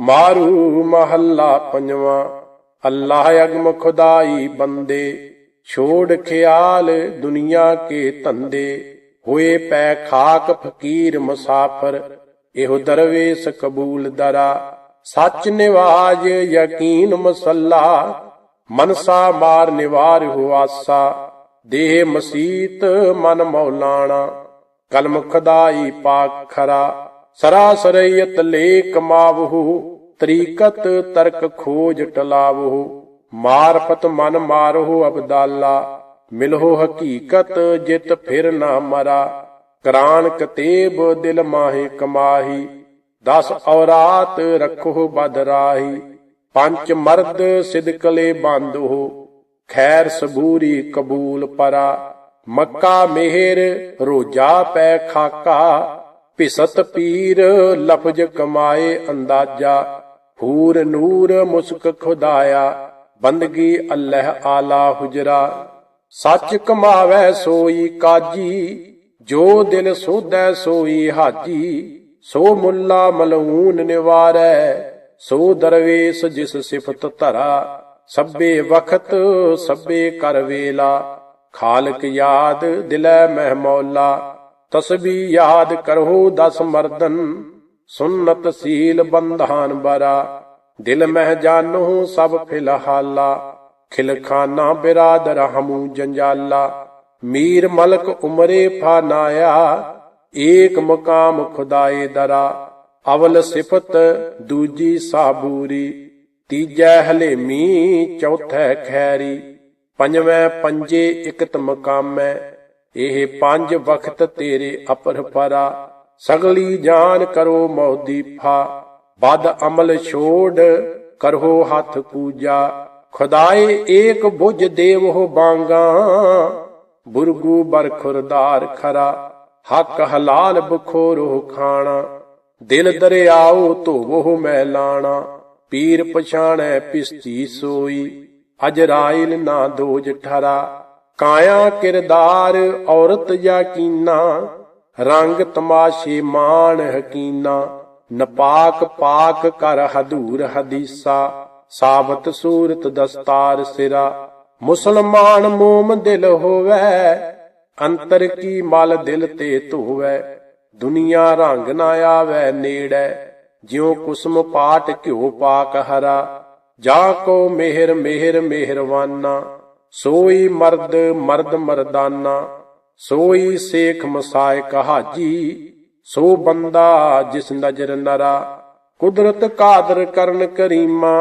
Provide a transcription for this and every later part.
ਮਾਰੂ ਮਹੱਲਾ ਪੰਜਵਾਂ। ਅੱਲਾਹ ਅਗਮ ਖੁਦਾਈ ਬੰਦੇ, ਛੋੜ ਖਿਆਲ ਦੁਨੀਆ ਕੇ ਧੰਦੇ। ਹੋਏ ਪੈ ਖਾਕ ਫਕੀਰ ਮੁਸਾਫਰ, ਇਹੋ ਦਰਵੇਸ਼ ਕਬੂਲ ਦਰਾ। ਸੱਚ ਨਿਵਾਜ ਯਕੀਨ ਮਸੱਲਾ, ਮਨਸਾ ਮਾਰ ਨਿਵਾਰ ਹੁਆਸਾ ਦੇਹ ਮਸੀਤ ਮਨ ਮੌਲਾਣਾ, ਕਲਮ ਖਦਾਈ ਪਾਕ ਖਰਾ। ਸਰਾਸਰਈਤ ਲੇ ਕਮਾਵਹੁ ਤਰੀਕਤ ਤਰਕ ਖੋਜ ਟਲਾਵਹੁ ਮਾਰਪਤ ਮਨ ਮਾਰਹੁ ਅਬਦਾਲਾ, ਮਿਲਹੁ ਹਕੀਕਤ ਜਿਤ ਫਿਰ ਨਾ ਮਰਾ ਕਰਾਨ ਕਤੇਬ ਦਿਲ ਮਾਹੇ ਕਮਾਹੀ, ਦਸ ਔਰਾਤ ਰੱਖੋ ਬਦਰਾਹੀ ਪੰਜ ਮਰਦ ਸਿਦਕਲੇ ਬੰਦੋ ਖੈਰ ਸਬੂਰੀ ਕਬੂਲ ਪਰਾ, ਮੱਕਾ ਮਿਹਰ ਰੋਜਾ ਪੈ ਖਾਕਾ ਭਿਸਤ ਪੀਰ, ਲਫਜ਼ ਕਮਾਏ ਅੰਦਾਜ਼ਾ, ਹੂਰ ਨੂਰ ਮੁਸਕ ਖੁਦਾਇਆ, ਬੰਦਗੀ ਅੱਲਹ ਆਲਾ ਹੁਜਰਾ। ਸੱਚ ਕਮਾਵੇ ਸੋਈ ਕਾਜੀ, ਜੋ ਦਿਲ ਸੋਧੈ ਸੋਈ ਹਾਜੀ। ਸੋ ਮੁੱਲਾ ਮਲਊਨ ਨਿਵਾਰੈ, ਸੋ ਦਰਵੇਸ਼ ਜਿਸ ਸਿਫਤ ਧਰਾ। ਸਭੇ ਵਖਤ, ਸਭੇ ਕਰ ਵੇਲਾ, ਖਾਲਕ ਯਾਦ ਦਿਲੈ ਮਹਿ ਮੌਲਾ। ਤਸਬੀ ਯਾਦ ਕਰੋ ਦਸ ਮਰਦਨ ਸੁਨਤ ਸੀਲ ਬੰਧਾਨ ਬਰਾ। ਦਿਲ ਮਹਿ ਜਾਨੋ ਸਭ ਫਿਲਹਾਲਾ, ਖਿਲਖਾਨਾ ਬਿਰਾਦਰ ਹਮੂ ਜੰਜਾਲਾ। ਮੀਰ ਮਲਕ ਉਮਰੇ ਫਾਨਾਇਆ, ਏਕ ਮਕਾਮ ਖੁਦਾਏ ਦਰਾ। ਅਵਲ ਸਿਫਤ ਦੂਜੀ ਸਾਬੂਰੀ, ਤੀਜੈ ਹਲੇਮੀ ਚੌਥੈ ਖੈਰੀ। ਪੰਜਵੇਂ ਪੰਜੇ ਇਕਤ ਮਕਾਮੈ ਇਹ ਪੰਜ ਵਖਤ ਤੇਰੇ ਅਪਰ ਪਰਾ, ਸਗਲੀ ਜਾਨ ਕਰੋ ਮੌਦੀ ਫਾ। ਬਦ ਅਮਲ ਛੋੜ ਕਰੋ ਹੱਥ ਪੂਜਾ, ਖੁਦਾਏ ਏਕ ਬੁਝ ਦੇਵ ਹੋ ਬਾਂਗਾ। ਬੁਰਗੂ ਬਰਖੁਰਦਾਰ ਖਰਾ, ਹੱਕ ਹਲਾਲ ਬਖੋਰੋ ਖਾਣਾ। ਦਿਲ ਦਰਿਆਓ ਧੋਵੋ ਮੈਲਾਣਾ ਪੀਰ ਪਛਾਣੈ ਪਿਸਤੀ ਸੋਈ, ਅਜਰਾਇਲ ਨਾ ਦੋਜ ਠਰਾ। ਕਾਇਆ ਕਿਰਦਾਰ ਔਰਤ ਯਕੀਨਾ, ਰੰਗ ਤਮਾਸ਼ੇ ਮਾਨ ਹਕੀਨਾ, ਨਪਾਕ ਪਾਕ ਕਰ ਹਦੂਰ ਹਦੀਸਾ, ਸਾਬਤ ਸੂਰਤ ਦਸਤਾਰ ਸਿਰਾ। ਮੁਸਲਮਾਨ ਮੂਮ ਦਿਲ ਹੋਵੇ, ਅੰਤਰ ਕੀ ਮਲ ਦਿਲ ਤੇ ਧੋਵੇ। ਦੁਨੀਆ ਰੰਗ ਨਾ ਆਵੇ ਨੇੜੇ, ਜਿਉ ਕੁਸਮ ਪਾਟ ਘਿਓ ਪਾਕ ਹਰਾ। ਜਾ ਕੋ ਮਿਹਰ ਮਿਹਰ ਮਿਹਰਵਾਨਾ। ਸੋਈ ਮਰਦ ਮਰਦ ਮਰਦਾਨਾ, ਸੋਈ ਸੇਖ ਮਸਾਇਕ ਹਾਜੀ, ਸੋ ਬੰਦਾ ਜਿਸ ਨਜਰ ਨਰਾ, ਕੁਦਰਤ ਕਾਦਰ ਕਰਨ ਕਰੀਮਾ,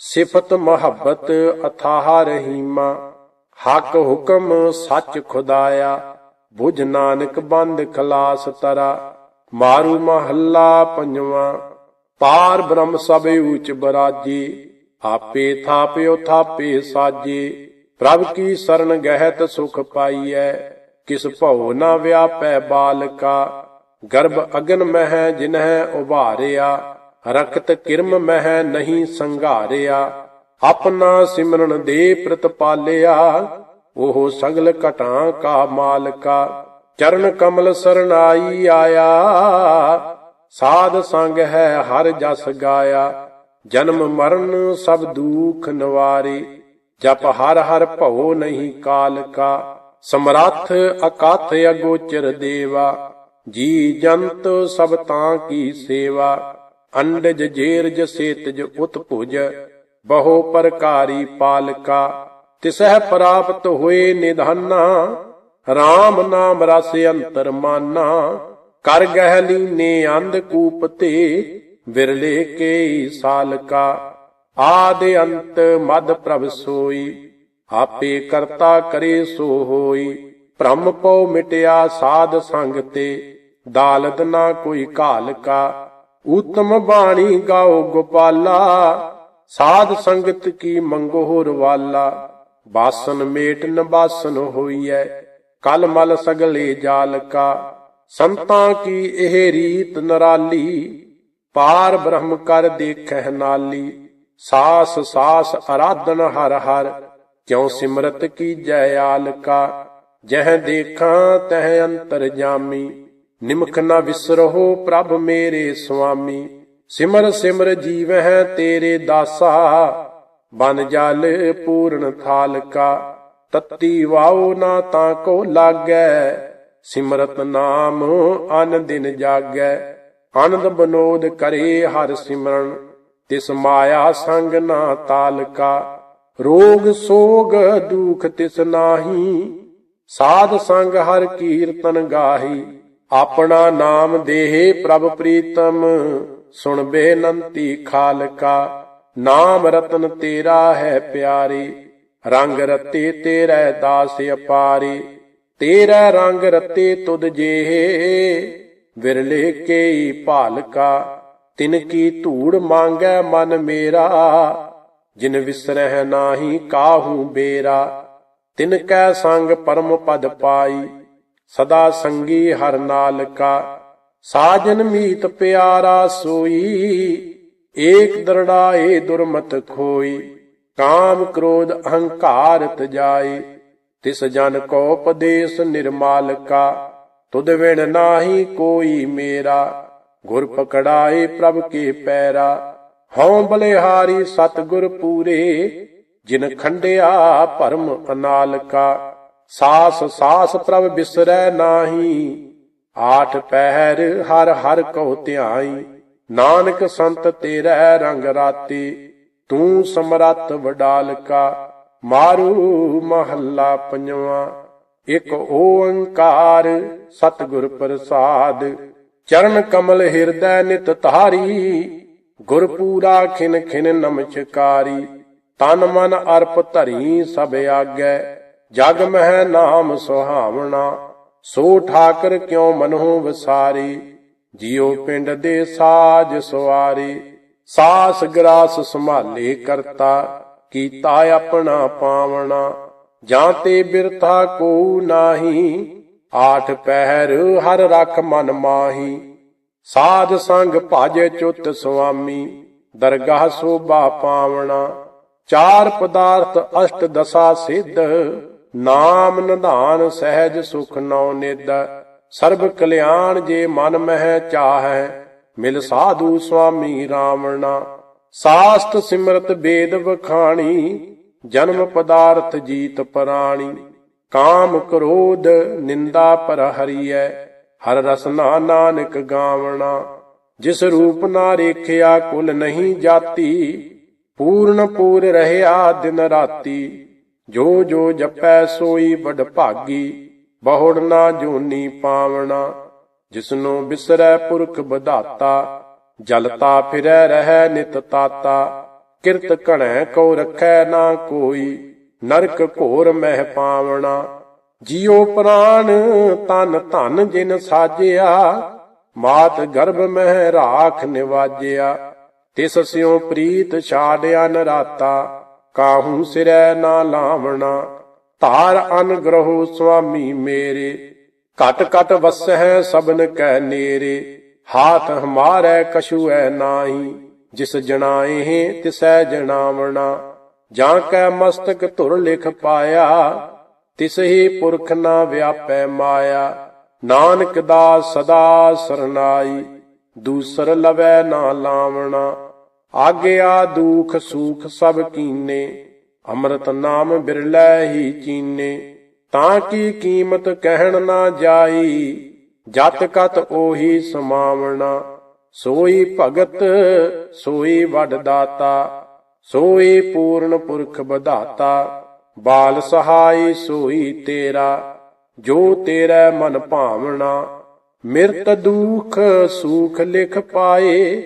ਸਿਫਤ ਮੁਹੱਬਤ ਅਥਾਹ ਰਹੀਮਾ, ਹੱਕ ਹੁਕਮ ਸੱਚ ਖੁਦਾਇਆ, ਬੁਝ ਨਾਨਕ ਬੰਦ ਖਲਾਸ ਤਰਾ, ਮਾਰੂ ਮਹੱਲਾ ਪੰਜਵਾ, ਪਾਰ ਬ੍ਰਹਮ ਸਭ ਉਚ ਬਰਾਜੀ ਆਪੇ ਥਾਪਿਓ ਥਾਪੇ ਸਾਜੇ, ਪ੍ਰਭ ਕੀ ਸਰਨ ਗਹਿਤ ਸੁਖ ਪਾਈਐ, ਕਿਸ ਭਉ ਨਾ ਵਿਆਪੈ ਬਾਲਕਾ, ਗਰਭ ਅਗਨ ਮਹਿ ਜਿਨਹਿ ਉਭਾਰਿਆ, ਰਕਤ ਕਿਰਮ ਮਹਿ ਨਹੀਂ ਸੰਘਾਰਿਆ, ਆਪਣਾ ਸਿਮਰਨ ਦੇ ਪ੍ਰਤਪਾਲਿਆ ਉਹ ਸਗਲ ਘਟਾਂ ਕਾ ਮਾਲਕਾ, ਚਰਨ ਕਮਲ ਸਰਣਾਈ ਆਇਆ, ਸਾਧ ਸੰਗ ਹੈ ਹਰ ਜਸ ਗਾਇਆ ਜਨਮ ਮਰਨ ਸਭ ਦੁਖ ਨਿਵਾਰੇ, ਜਪ ਹਰ ਹਰ ਭਉ ਨਹੀਂ ਕਾਲ ਕਾ ਸਮਰੱਥ ਅਕਾਥ ਅਗੋਚਰ ਦੇਵਾ, ਜੀ ਜੰਤ ਸਭ ਤਾਂ ਕੀ ਸੇਵਾ, ਅੰਡਜ ਜੇਰਜ ਸੇਤਜ ਉਤਪੁਜ ਬਹੁ ਪ੍ਰਕਾਰੀ ਪਾਲਕਾ, ਤਿਸਹਿ ਪ੍ਰਾਪਤ ਹੋਏ ਨਿਧਾਨਾ RAM ਨਾਮ ਰਸ ਅੰਤਰ ਮਾਨਾ, ਕਰ ਗਹਿ ਲੀਨੇ ਅੰਧ ਕੂਪ ਤੇ ਵਿਰਲੇ ਕੇ ਸਾਲਕਾ, ਆਦ ਅੰਤ ਮਦ ਪ੍ਰਭ ਸੋਈ, ਆਪੇ ਕਰਤਾ ਕਰੇ ਸੋ ਹੋਈ। ਭ੍ਰਮ ਪਉ ਮਿਟਿਆ ਸਾਧ ਸੰਗ ਤੇ ਦਾਲਤ ਨਾ ਕੋਈ ਘਾਲਕਾ। ਊਤਮ ਬਾਣੀ ਗਾਓ ਗੋਪਾਲਾ, ਸਾਧ ਸੰਗਤ ਕੀ ਮੰਗੋ ਰਵਾਲਾ ਬਾਸਨ ਮੇਟ ਨ ਬਾਸਨ ਹੋਈਐ, ਕਲ ਮਲ ਸਗਲੇ ਜਾਲਕਾ। ਸੰਤਾਂ ਕੀ ਇਹ ਰੀਤ ਨਰਾਲੀ ਪਾਰ ਬ੍ਰਹਮ ਕਰ ਦੇਖਹਿ ਨਾਲੀ, ਸਾਸ ਸਾਸ ਅਰਾਧਨ ਹਰ ਹਰ, ਕਿਉ ਸਿਮਰਤ ਕੀ ਜੈ ਆਲਕਾ, ਜਹ ਦੇਖਾਂ ਤਹ ਅੰਤਰ ਜਾਮੀ, ਨਿਮਖ ਨਾ ਵਿਸਰੋ ਪ੍ਰਭ ਮੇਰੇ ਸੁਆਮੀ, ਸਿਮਰ ਸਿਮਰ ਜੀਵਹਿ ਤੇਰੇ ਦਾਸਾ, ਬਨ ਜਲ ਪੂਰਨ ਥਾਲਕਾ, ਤਤੀ ਵਾਉ ਨਾ ਤਾਂ ਕੋ ਲਾਗੈ, ਸਿਮਰਤ ਨਾਮ ਅਨ ਦਿਨ ਜਾਗੈ। ਆਨੰਦ ਬਨੋਦ ਕਰੇ ਹਰ ਸਿਮਰਨ, ਤਿਸ ਮਾਇਆ ਸੰਗ ਨਾ ਤਾਲਕਾ। ਰੋਗ ਸੋਗ ਦੁਖ ਤਿਸ ਨਾਹੀ, ਸਾਧ ਸੰਗ ਹਰ ਕੀਰਤਨ ਗਾਹੀ। ਆਪਣਾ ਨਾਮ ਦੇਹ ਪ੍ਰਭ ਪ੍ਰੀਤਮ, ਸੁਣ ਬੇਨੰਤੀ ਖਾਲਕਾ। ਨਾਮ ਰਤਨ ਤੇਰਾ ਹੈ ਪਿਆਰੀ, ਰੰਗ ਰਤੇ ਤੇਰੇ ਦਾਸ ਅਪਾਰੀ। ਤੇਰਾ ਰੰਗ ਰਤੇ ਤੁਧ ਜੇਹੇ ਵਿਰਲੇ ਕੇਈ ਭਾਲਕਾ, ਤਿਨ ਕੀ ਧੂੜ ਮੰਗੈ ਮਨ ਮੇਰਾ। ਜਿਨ ਵਿਸਰਹਿ ਨਾਹੀ ਕਾਹੂ ਬੇਰਾ। ਤਿਨ ਕੈ ਸੰਗ ਪਰਮ ਪਦ ਪਾਈ, ਸਦਾ ਸੰਗੀ ਹਰ ਨਾਲ ਸਾਜਨ ਮੀਤ ਪਿਆਰਾ ਸੋਈ, ਏਕ ਦਰੜਾਏ ਦੁਰਮਤ ਖੋਈ। ਕਾਮ ਕ੍ਰੋਧ ਅਹੰਕਾਰ ਤਜਾਈ ਤਿਸ ਜਨ ਕੋ ਉਪਦੇਸ਼ ਨਿਰਮਾਲ ਕਾ ਤੁਧ ਵਿਣ ਨਾਹੀ ਕੋਈ ਮੇਰਾ। ਗੁਰ ਪਕੜਾਏ ਪ੍ਰਭ ਕੇ ਪੈਰਾ। ਹਉ ਬਲਿਹਾਰੀ ਸਤਗੁਰ ਪੂਰੇ, ਜਿਨ ਖੰਡਿਆ ਭਰਮ ਅਨਾਲਕਾ। ਸਾਸ ਸਾਸ ਪ੍ਰਭ ਬਿਸਰੈ ਨਾਹੀ। ਆਠ ਪਹਿਰ ਹਰ ਹਰ ਕਉ ਧਿਆਈ। ਨਾਨਕ ਸੰਤ ਤੇਰੇ ਰੰਗ ਰਾਤੀ। ਤੂੰ ਸਮਰੱਥ ਵਡਾਲਕਾ। ਮਾਰੂ ਮਹੱਲਾ ਪੰਜਵਾ। ਇਕ ਓੰਕਾਰ ਸਤਿਗੁਰ ਪ੍ਰਸਾਦ, ਚਰਨ ਕਮਲ ਹਿਰਦੈ ਨਿਤ ਧਾਰੀ, ਗੁਰ ਪੂਰਾ ਖਿਨ ਖਿਨ ਨਮਸਕਾਰੀ, ਤਨ ਮਨ ਅਰਪ ਧਰੀ ਸਭ ਆਗੈ, ਜਗ ਮਹਿ ਨਾਮ ਸੁਹਾਵਣਾ, ਸੋ ਠਾਕਰ ਕਿਉ ਮਨਹੁ ਵਿਸਾਰੀ, ਜਿਉ ਪਿੰਡ ਦੇ ਸਾਜ ਸਵਾਰੀ ਸਾਸ ਗਰਾਸ ਸੰਭਾਲੇ ਕਰਤਾ, ਕੀਤਾ ਆਪਣਾ ਪਾਵਣਾ। ਜਾਂ ਤੇ ਬਿਰਥਾ ਕੋ ਨਾਹੀ, ਆਠ ਪਹਿਰ ਹਰ ਰਖ ਮਨ ਮਾਹੀ। ਸਾਧ ਸੰਗ ਭਜ ਚੁੱਤ ਸੁਆਮੀ, ਦਰਗਾਹ ਸੋਭਾ ਪਾਵਣਾ। ਚਾਰ ਪਦਾਰਥ ਅਸ਼ਟ ਦਸਾ ਸਿੱਧ, ਨਾਮ ਨਿਧਾਨ ਸਹਿਜ ਸੁਖ ਨਉ ਨਿਦ ਸਰਬ ਕਲਿਆਣ ਜੇ ਮਨ ਮਹਿ ਚਾਹੈ, ਮਿਲ ਸਾਧੂ ਸੁਆਮੀ ਰਾਵਣਾ। ਸਾਸਤ ਸਿਮਰਤ ਬੇਦ ਵਖਾਣੀ ਜਨਮ ਪਦਾਰਥ ਜੀਤ ਪ੍ਰਾਣੀ, ਕਾਮ ਕ੍ਰੋਧ ਨਿੰਦਾ ਪਰ ਹਰੀਐ ਹਰ ਰਸਨਾ ਨਾਨਕ ਗਾਵਣਾ। ਜਿਸ ਰੂਪ ਨਾ ਰੇਖਿਆ ਕੁਲ ਨਹੀਂ ਜਾਤੀ, ਪੂਰਨ ਪੂਰ ਰਹਿਆ ਦਿਨ ਰਾਤੀ। ਜੋ ਜੋ ਜਪੈ ਸੋਈ ਵਡ ਭਾਗੀ, ਬਹੁੜ ਨਾ ਜੋਨੀ ਪਾਵਣਾ। ਜਿਸਨੂੰ ਬਿਸਰੈ ਪੁਰਖ ਬਧਾਤਾ ਜਲਤਾ ਫਿਰੈ ਰਹਿ ਨਿਤ ਤਾਤਾ। ਕਿਰਤ ਘਣੈ ਕੋ ਰਖੈ ਨਾ ਕੋਈ, ਨਰਕ ਘੋਰ ਮਹਿ ਪਾਵਣਾ। ਜਿਉ ਪ੍ਰਾਨ ਤਨ ਧਨ ਜਿਨ ਸਾਜਿਆ, ਮਾਤ ਗਰਭ ਮਹਿ ਰਾਖ ਨਿਵਾਜਿਆ। ਤਿਸ ਸਿਉ ਪ੍ਰੀਤ ਛਾੜਿਆ ਨਰਾਤਾ, ਕਾਹੂ ਸਿਰੈ ਨਾ ਲਾਵਣਾ। ਧਾਰ ਅਨਗ੍ਰਹੋ ਸੁਆਮੀ ਮੇਰੇ, ਘਟ ਘਟ ਵਸਹਿ ਸਬਨ ਕੈ ਨੇਰੇ। ਹਾਥ ਹਮਾਰੈ ਕਛੂ ਐ ਨਾਹੀ। ਜਿਸ ਜਣਾਏ ਤਿਸੈ ਜਣਾਵਣਾ। ਜਾਂ ਕੈ ਮਸਤਕ ਧੁਰ ਲਿਖ ਪਾਇਆ ਤਿਸ ਹੀ ਪੁਰਖ ਨਾ ਵਿਆਪੈ ਮਾਇਆ। ਨਾਨਕ ਦਾ ਸਦਾ ਸਰਨਾਈ, ਦੂਸਰ ਲਵੈ ਨਾ ਲਾਵਣਾ। ਆਗਿਆ ਦੁਖ ਸੁਖ ਸਭ ਕੀਨੇ, ਅੰਮ੍ਰਿਤ ਨਾਮ ਬਿਰਲੈ ਹੀ ਚੀਨੇ। ਤਾਂ ਕੀ ਕੀਮਤ ਕਹਿਣ ਨਾ ਜਾਈ, ਜਤ ਕਤ ਉਹੀ ਸਮਾਵਣਾ। ਸੋਈ ਭਗਤ, ਸੋਈ ਵੱਡ ਦਾਤਾ, ਸੋਈ ਪੂਰਨ ਪੁਰਖ ਬਧਾਤਾ ਬਾਲ ਸਹਾਈ ਸੋਈ ਤੇਰਾ, ਜੋ ਤੇਰਾ ਮਨ ਭਾਵਣਾ ਮਿਰਤ ਦੁਖ ਸੁਖ ਲਿਖ ਪਾਏ,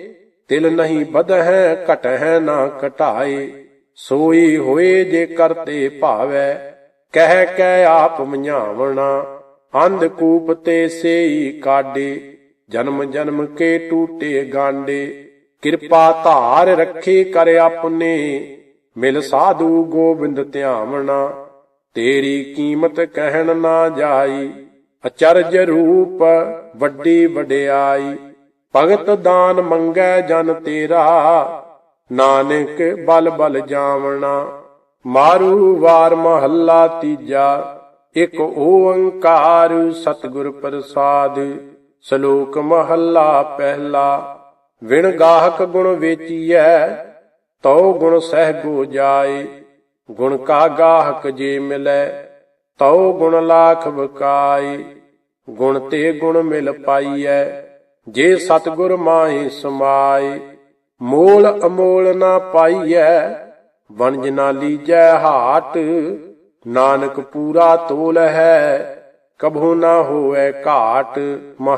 ਤਿਲ ਨਹੀਂ ਬਧਹਿ ਘਟਹਿ ਨਾ ਘਟਾਏ। ਸੋਈ ਹੋਏ ਜੇ ਕਰਤੇ ਭਾਵੈ, ਕਹਿ ਕੈ ਆਪ ਮਝਾਵਣਾ ਅੰਧ ਕੂਪ ਤੇ ਸੇਈ ਕਾਡੇ ਜਨਮ ਜਨਮ ਕੇ ਟੂਟੇ ਗਾਂਡੇ। ਕਿਰਪਾ ਧਾਰ ਰੱਖੇ ਕਰ ਆਪਨੇ ਮਿਲ ਸਾਧੂ ਗੋਬਿੰਦ ਧਿਆਵਣਾ। ਤੇਰੀ ਕੀਮਤ ਕਹਿਣ ਨਾ ਜਾਈ। ਅਚਰਜ ਰੂਪ ਵੱਡੀ ਵਡਿਆਈ। ਭਗਤ ਦਾਨ ਮੰਗੈ ਜਨ ਤੇਰਾ। ਨਾਨਕ ਬਲ ਬਲ ਜਾਵਣਾ। ਮਾਰੂ ਵਾਰ ਮਹੱਲਾ ਤੀਜਾ। ਇਕ ਓੰਕਾਰ ਸਤਿਗੁਰ ਪ੍ਰਸਾਦ। ਸ਼ਲੋਕ ਮਹੱਲਾ ਪਹਿਲਾ, ਵਿਣ ਗਾਹਕ ਗੁਣ ਵੇਚੀਐ, ਤਉ ਗੁਣ ਸਹਿਗੋ ਜਾਏ। ਗੁਣ ਕਾ ਗਾਹਕ ਜੇ ਮਿਲੈ, ਤਉ ਗੁਣ ਲਾਖ ਬਕਾਈ ਗੁਣ ਤੇ ਗੁਣ ਮਿਲ ਪਾਈਐ, ਜੇ ਸਤਿਗੁਰ ਮਾਹੀ ਸਮਾਏ। ਮੋਲ ਅਮੋਲ ਨਾ ਪਾਈਐ ਵਣਜ ਨਾ ਲੀਜੈ ਹਾਟ, ਨਾਨਕ ਪੂਰਾ ਤੋਲ ਹੈ, ਕਭੂ ਨਾ ਹੋਵੇ ਘਾਟ। ਮਹ